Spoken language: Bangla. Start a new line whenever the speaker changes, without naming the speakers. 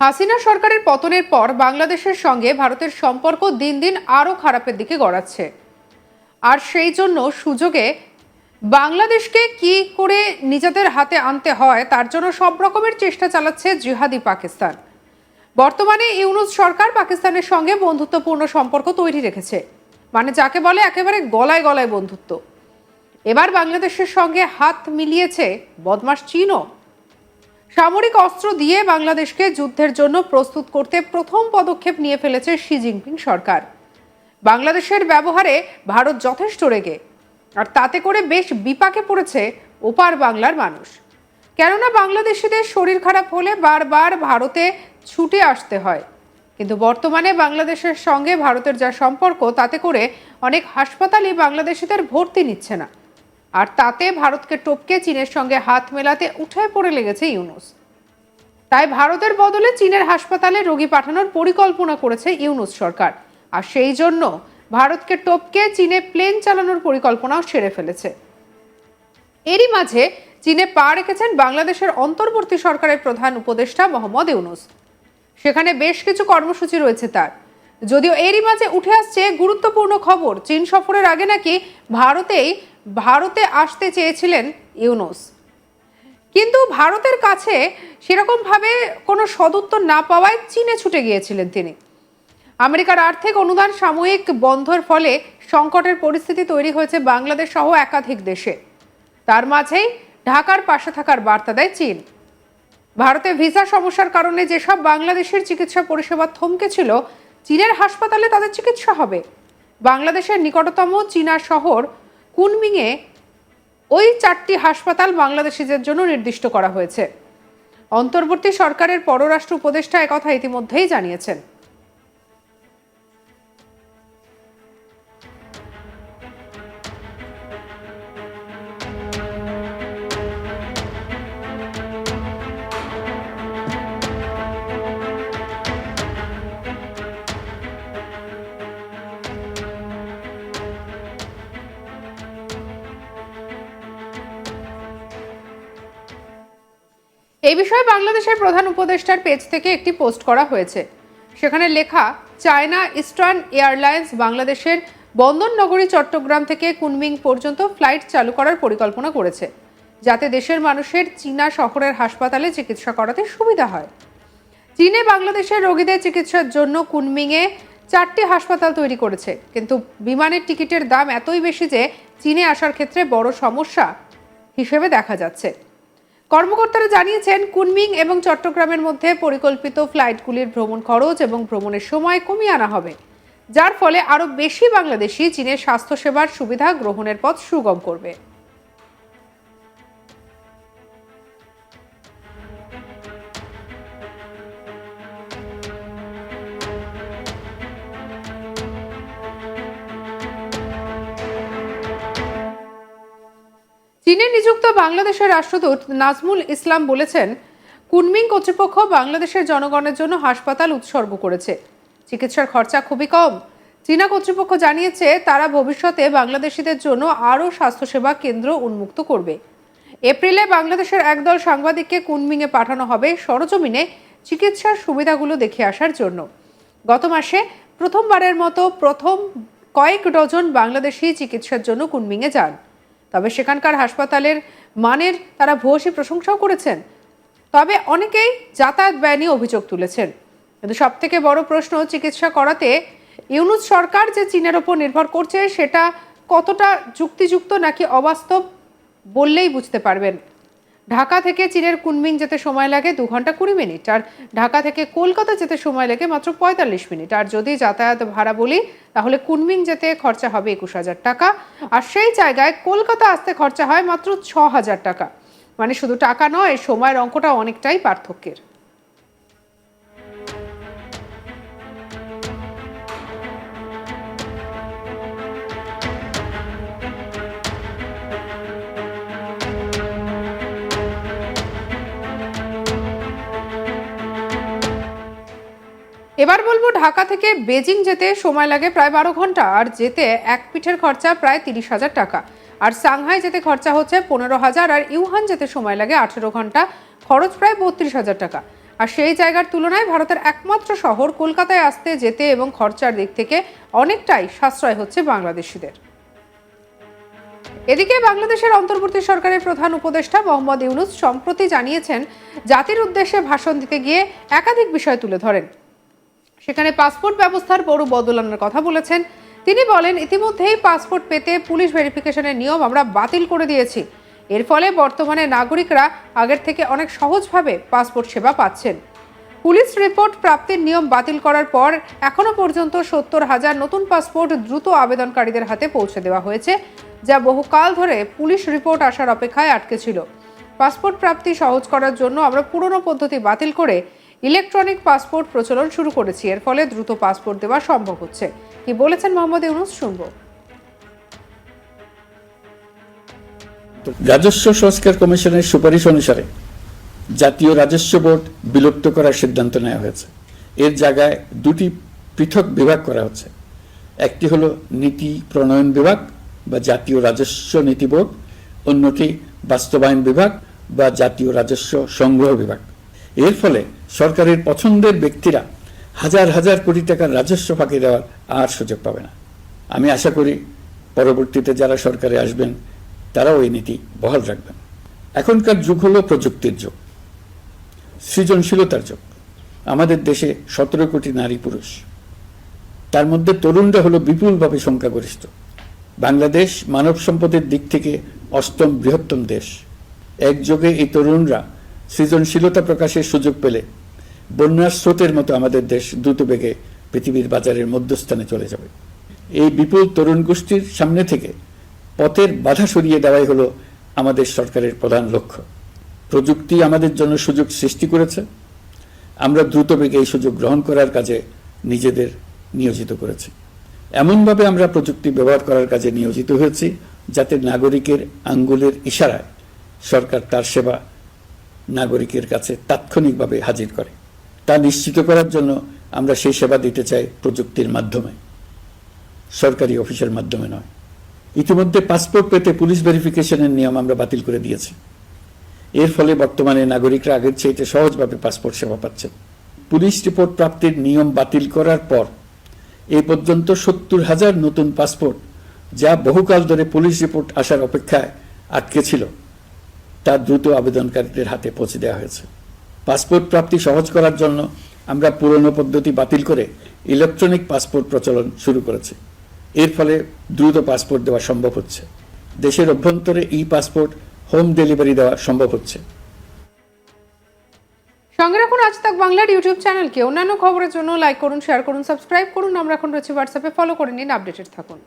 হাসিনা সরকারের পতনের পর বাংলাদেশের সঙ্গে ভারতের সম্পর্ক দিন দিন আরও খারাপের দিকে গড়াচ্ছে। আর সেই জন্য সুযোগে বাংলাদেশকে কি করে নিজেদের হাতে আনতে হয়, তার জন্য সব রকমের চেষ্টা চালাচ্ছে জিহাদি পাকিস্তান। বর্তমানে ইউনুস সরকার পাকিস্তানের সঙ্গে বন্ধুত্বপূর্ণ সম্পর্ক তৈরি রেখেছে মানে যাকে বলে একেবারে গলায় গলায় বন্ধুত্ব। এবার বাংলাদেশের সঙ্গে হাত মিলিয়েছে বদমাস চীনও। সামরিক অস্ত্র দিয়ে বাংলাদেশকে যুদ্ধের জন্য প্রস্তুত করতে প্রথম পদক্ষেপ নিয়ে ফেলেছে শি জিনপিং সরকার। বাংলাদেশের ব্যবহারে ভারত যথেষ্ট রেগে, আর তাতে করে বেশ বিপাকে পড়েছে ওপার বাংলার মানুষ। কেননা বাংলাদেশিদের শরীর খারাপ হলে বারবার ভারতে ছুটে আসতে হয়। কিন্তু বর্তমানে বাংলাদেশের সঙ্গে ভারতের যা সম্পর্ক, তাতে করে অনেক হাসপাতালই বাংলাদেশিদের ভর্তি নিচ্ছে না। আর তাতে ভারতকে টপকে চীনের সঙ্গে হাত মেলাতে উঠে পড়ে লেগেছে ইউনুস। তাই ভারতের বদলে চীনের হাসপাতালে রোগী পাঠানোর পরিকল্পনা করেছে ইউনুস সরকার। আর সেই জন্য ভারতকে টপকে চীনে প্লেন চালানোর পরিকল্পনাও সেরে ফেলেছে। এরই মাঝে চীনে পা রেখেছেন বাংলাদেশের অন্তর্বর্তী সরকারের প্রধান উপদেষ্টা মোহাম্মদ ইউনুস। সেখানে বেশ কিছু কর্মসূচি রয়েছে তার। যদিও এরই মাঝে উঠে আসছে গুরুত্বপূর্ণ খবর, চীন সফরের আগে নাকি ভারতেই ভারতে আসতে চেয়েছিলেন ইউনুস। কিন্তু ভারতের কাছে সেরকমভাবে কোনো সদুত্তর না পাওয়ায় চীনে ছুটে গিয়েছিলেন তিনি। আমেরিকার আর্থিক অনুদান সাময়িক বন্ধের ফলে সংকটের পরিস্থিতি তৈরি হয়েছে বাংলাদেশ সহ একাধিক দেশে। তার মাঝেই ঢাকার পাশে থাকার বার্তা দেয় চীন। ভারতে ভিসা সমস্যার কারণে যেসব বাংলাদেশের চিকিৎসা পরিষেবা থমকে ছিল, চীনের হাসপাতালে তাদের চিকিৎসা হবে। বাংলাদেশের নিকটতম চীনা শহর কুনমিংয়ে ওই চারটি হাসপাতাল বাংলাদেশিদের জন্য নির্দিষ্ট করা হয়েছে। অন্তর্বর্তী সরকারের পররাষ্ট্র উপদেষ্টা একথা ইতিমধ্যেই জানিয়েছেন। এই বিষয়ে বাংলাদেশের প্রধান উপদেষ্টার পেজ থেকে একটি পোস্ট করা হয়েছে। সেখানে লেখা, চায়না ইস্টার্ন এয়ারলাইন্স বাংলাদেশের বন্দর নগরী চট্টগ্রাম থেকে কুনমিং পর্যন্ত ফ্লাইট চালু করার পরিকল্পনা করেছে, যাতে দেশের মানুষের চীনা শহরের হাসপাতালে চিকিৎসা করাতে সুবিধা হয়। চীনে বাংলাদেশের রোগীদের চিকিৎসার জন্য কুনমিংয়ে চারটি হাসপাতাল তৈরি করেছে, কিন্তু বিমানের টিকিটের দাম এতই বেশি যে চীনে আসার ক্ষেত্রে বড় সমস্যা হিসেবে দেখা যাচ্ছে। কর্মকর্তারা জানিয়েছেন, কুনমিং এবং চট্টগ্রামের মধ্যে পরিকল্পিত ফ্লাইটগুলির ভ্রমণ খরচ এবং ভ্রমণের সময় কমিয়ে আনা হবে। যার ফলে আরও বেশি বাংলাদেশি চীনের স্বাস্থ্যসেবার সুবিধা গ্রহণের পথ সুগম করবে। চীনে নিযুক্ত বাংলাদেশের রাষ্ট্রদূত নাজমুল ইসলাম বলেছেন, কুনমিং কর্তৃপক্ষ বাংলাদেশের জনগণের জন্য হাসপাতাল উৎসর্গ করেছে। চিকিৎসার খরচা খুবই কম। চীনা কর্তৃপক্ষ জানিয়েছে, তারা ভবিষ্যতে বাংলাদেশিদের জন্য আরও স্বাস্থ্যসেবা কেন্দ্র উন্মুক্ত করবে। এপ্রিলে বাংলাদেশের একদল সাংবাদিককে কুনমিংয়ে পাঠানো হবে সরজমিনে চিকিৎসার সুবিধাগুলো দেখে আসার জন্য। গত মাসে প্রথমবারের মতো প্রথম কয়েক ডজন বাংলাদেশি চিকিৎসার জন্য কুনমিংয়ে যান। তবে সেখানকার হাসপাতালের মানের তারা ভূয়সী প্রশংসাও করেছেন। তবে অনেকেই যাতায়াত ব্যয় নিয়ে অভিযোগ তুলেছেন। কিন্তু সব থেকে বড় প্রশ্ন, চিকিৎসা করাতে ইউনুস সরকার যে চীনের ওপর নির্ভর করছে, সেটা কতটা যুক্তিযুক্ত নাকি অবাস্তব বললেই বুঝতে পারবেন। ঢাকা থেকে চীনের কুনমিং যেতে সময় লাগে দু ঘণ্টা কুড়ি মিনিট, আর ঢাকা থেকে কলকাতা যেতে সময় লাগে মাত্র পঁয়তাল্লিশ মিনিট। আর যদি যাতায়াত ভাড়া বলি, তাহলে কুনমিং যেতে খরচা হবে একুশ হাজার টাকা, আর সেই জায়গায় কলকাতা আসতে খরচা হয় মাত্র ছ হাজার টাকা। মানে শুধু টাকা নয়, সময়ের অঙ্কটা অনেকটাই পার্থক্যের। এবার বলব, ঢাকা থেকে বেজিং যেতে সময় লাগে প্রায় বারো ঘণ্টা, আর যেতে এক পিঠের খরচা প্রায় তিরিশ হাজার টাকা। আর সাংহাই যেতে খরচা হচ্ছে পনেরো হাজার, আর ইউহান যেতে সময় লাগে আঠেরো ঘণ্টা, খরচ প্রায় বত্রিশ হাজার টাকা। আর সেই জায়গার তুলনায় ভারতের একমাত্র শহর কলকাতায় আসতে, যেতে এবং খরচার দিক থেকে অনেকটাই সাশ্রয় হচ্ছে বাংলাদেশিদের। এদিকে বাংলাদেশের অন্তর্বর্তী সরকারের প্রধান উপদেষ্টা মোহাম্মদ ইউনুস সম্প্রতি জানিয়েছেন, জাতির উদ্দেশ্যে ভাষণ দিতে গিয়ে একাধিক বিষয় তুলে ধরেন। সেখানে পাসপোর্ট ব্যবস্থার বড় বদলানোর কথা বলেছেন। তিনি বলেন, ইতিমধ্যেই পাসপোর্ট পেতে পুলিশ ভেরিফিকেশনের নিয়ম আমরা বাতিল করে দিয়েছি। এর ফলে বর্তমানে নাগরিকরা আগের থেকে অনেক সহজভাবে পাসপোর্ট সেবা পাচ্ছেন। পুলিশ রিপোর্ট প্রাপ্তির নিয়ম বাতিল করার পর এখনও পর্যন্ত সত্তর হাজার নতুন পাসপোর্ট দ্রুত আবেদনকারীদের হাতে পৌঁছে দেওয়া হয়েছে, যা বহুকাল ধরে পুলিশ রিপোর্ট আসার অপেক্ষায় আটকে ছিল। পাসপোর্ট প্রাপ্তি সহজ করার জন্য আমরা পুরনো পদ্ধতি বাতিল করে ইলেকট্রনিক পাসপোর্ট প্রচলন শুরু করেছি, এর ফলে দ্রুত পাসপোর্ট দেওয়া সম্ভব হচ্ছে। কি বলেছেন মোহাম্মদ ইউনুস, শুনব।
রাজস্ব সংস্কার কমিশনের সুপারিশ অনুসারে জাতীয় রাজস্ব বোর্ড বিলুপ্ত করার সিদ্ধান্ত নেওয়া হয়েছে। এর জায়গায় দুটি পৃথক বিভাগ করা হচ্ছে। একটি হলো নীতি প্রণয়ন বিভাগ বা জাতীয় রাজস্ব নীতি বোর্ড, অন্যটি বাস্তবায়ন বিভাগ বা জাতীয় রাজস্ব সংগ্রহ বিভাগ। এর ফলে সরকারের পছন্দের ব্যক্তিরা হাজার হাজার কোটি টাকার রাজস্ব ফাঁকি দেওয়ার আর সুযোগ পাবে না। আমি আশা করি পরবর্তীতে যারা সরকারে আসবেন, তারাও এই নীতি বহাল রাখবেন। এখনকার যুগ হলো প্রযুক্তির যুগ, সৃজনশীলতার যুগ। আমাদের দেশে সতেরো কোটি নারী পুরুষ। তার মধ্যে তরুণরা হলো বিপুলভাবে সংখ্যাগরিষ্ঠ। বাংলাদেশ মানব সম্পদের দিক থেকে অষ্টম বৃহত্তম দেশ। একযোগে এই তরুণরা সৃজনশীলতা প্রকাশের সুযোগ পেলে বন্যার স্রোতের মতো আমাদের দেশ দ্রুত বেগে পৃথিবীর বাজারের মধ্যস্থানে চলে যাবে। এই বিপুল তরুণ গোষ্ঠীর সামনে থেকে পথের বাধা সরিয়ে দেওয়াই হলো আমাদের সরকারের প্রধান লক্ষ্য। প্রযুক্তি আমাদের জন্য সুযোগ সৃষ্টি করেছে। আমরা দ্রুত বেগে এই সুযোগ গ্রহণ করার কাজে নিজেদের নিয়োজিত করেছি। এমনভাবে আমরা প্রযুক্তি ব্যবহার করার কাজে নিয়োজিত হয়েছি যাতে নাগরিকের আঙ্গুলের ইশারায় সরকার তার সেবা নাগরিকের কাছে তাৎক্ষণিকভাবে হাজির করে। তা নিশ্চিত করার জন্য আমরা সেই সেবা দিতে চাই প্রযুক্তির মাধ্যমে। সরকারি অফিসের মাধ্যমে নয়। ইতিমধ্যে পাসপোর্ট পেতে পুলিশ ভেরিফিকেশনের নিয়ম আমরা বাতিল করে দিয়েছি। এর ফলে বর্তমানে নাগরিকরা আগের চাইতে সহজভাবে পাসপোর্ট সেবা পাচ্ছেন। পুলিশ রিপোর্ট প্রাপ্তির নিয়ম বাতিল করার পর এ পর্যন্ত সত্তর হাজার নতুন পাসপোর্ট যা বহুকাল ধরে পুলিশ রিপোর্ট আসার অপেক্ষায় আটকে ছিল, তা দ্রুত আবেদনকারীদের হাতে পৌঁছে দেওয়া হয়েছে। পাসপোর্ট প্রাপ্তি সহজ করার জন্য আমরা পুরনো পদ্ধতি বাতিল করে ইলেকট্রনিক পাসপোর্ট প্রচলন শুরু করেছি। এর ফলে দ্রুত পাসপোর্ট দেওয়া সম্ভব হচ্ছে। দেশের অভ্যন্তরে ই পাসপোর্ট হোম ডেলিভারি দেওয়া সম্ভব হচ্ছে।
সঙ্গে রাখুন আজ তাক বাংলার ইউটিউব চ্যানেলকে। অন্যান্য খবরের জন্য লাইক করুন, শেয়ার করুন, সাবস্ক্রাইব করুন। আমরা এখন রয়েছে হোয়াটসঅ্যাপে ফলো করে নিন আপডেটেড থাকুন।